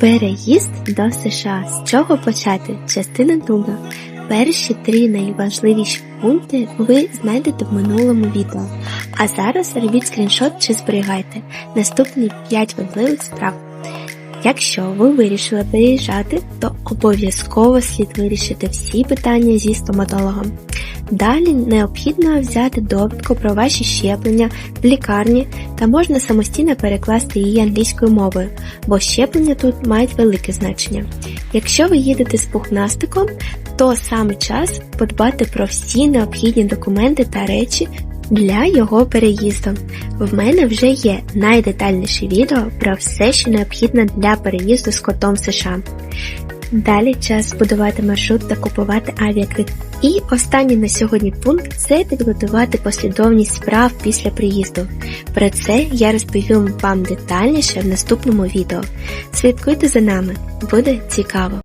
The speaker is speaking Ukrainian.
Переїзд до США. З чого почати? Частина друга. Перші три найважливіші пункти ви знайдете в минулому відео. А зараз робіть скріншот чи зберігайте. Наступні 5 важливих справ. Якщо ви вирішили переїжджати, то обов'язково слід вирішити всі питання зі стоматологом. Далі необхідно взяти довідку про ваші щеплення в лікарні та можна самостійно перекласти її англійською мовою, бо щеплення тут мають велике значення. Якщо ви їдете з пухнастиком, то саме час подбати про всі необхідні документи та речі для його переїзду. В мене вже є найдетальніше відео про все, що необхідно для переїзду з котом США. Далі час будувати маршрут та купувати авіаквитки. І останній на сьогодні пункт це підготувати послідовність справ після приїзду. Про це я розповім вам детальніше в наступному відео. Слідкуйте за нами, буде цікаво!